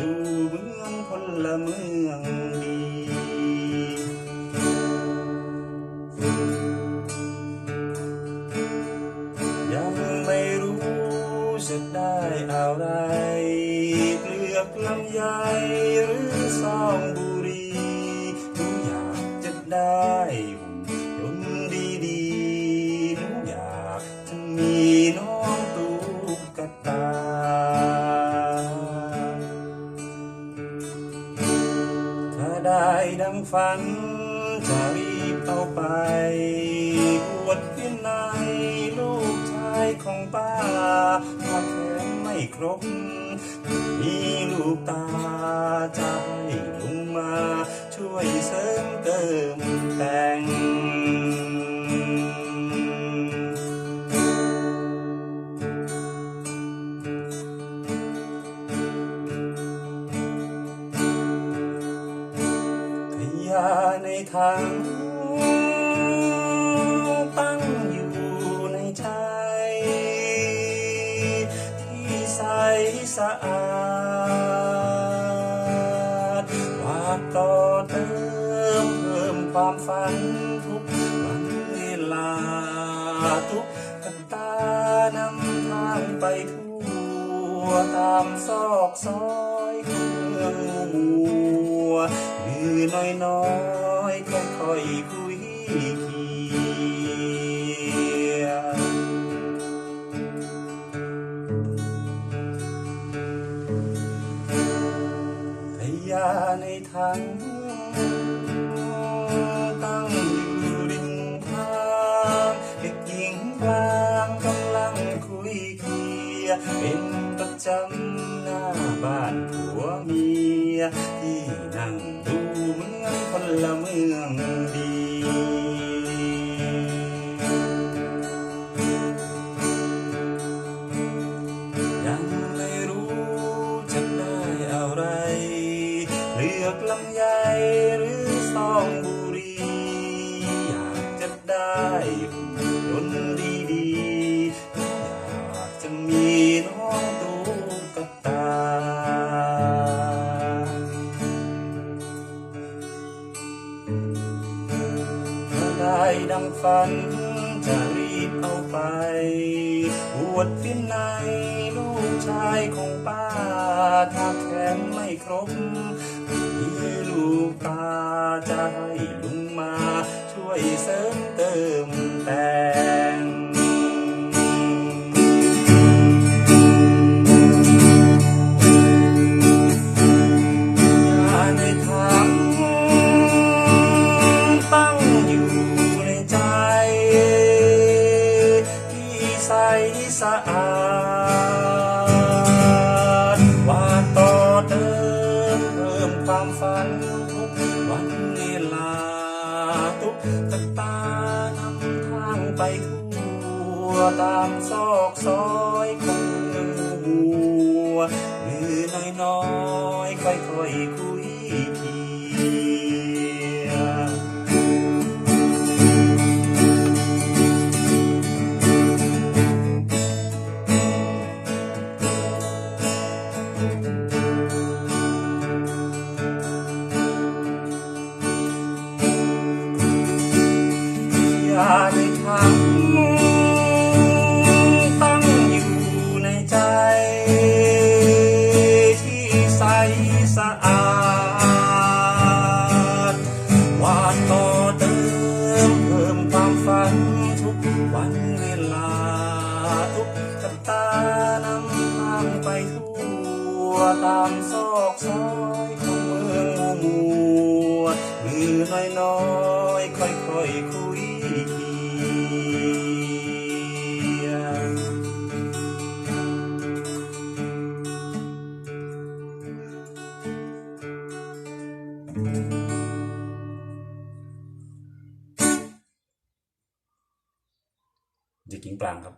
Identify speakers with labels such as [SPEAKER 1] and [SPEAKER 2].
[SPEAKER 1] ผู้เมืองคนละเมืองดียังไม่รู้จะได้อะไรเปลือกลำไยหรือซองบุ ฝัน จะรีบเอาไปบวชวินัยลูกชายของป้าถ้าแขนไม่ครบ มีลูกตาจะให้ลุงมา ช่วยเสริมเติม ในถังตั้งอยู่ในใจ ที่ใสสะอาดวาดต่อเติมเพิ่มความฝันทุกวันเวลาทุกกันตานำทางไปทั่วตามซอกซอยเมืองมัวมือน้อยน้อย ๆค่อยคุยเคียร์ขยะในถังตั้งอยู่ริมทางเด็กหญิงกลางกำลังคุยเคียเป็นประจำหน้าบ้านผัวเมียที่นั่งดู เหมือนพลเมืองดียังไม่รู้จะได้อะไร เลือกลำไยหรือซองบุ ดังฝัน จะรีบเอาไปบวชฟินในลูกชายของป้า ถ้าแขนไม่ครบมีลูกตาจะให้ลุงมา ช่วยเสริมเติมแต่ ความฝันทุกวันเวลาทุกตะตานำทางไปทั่วตามซอกซอยของหัวมือน้อยๆค่อยค่อยๆคุย ความฝันทุกวันเวลา ทุกกันตานำทางไปทั่วตามซอกซอยของเมืองมัวมือน้อยน้อย เด็กหญิงปรางครับ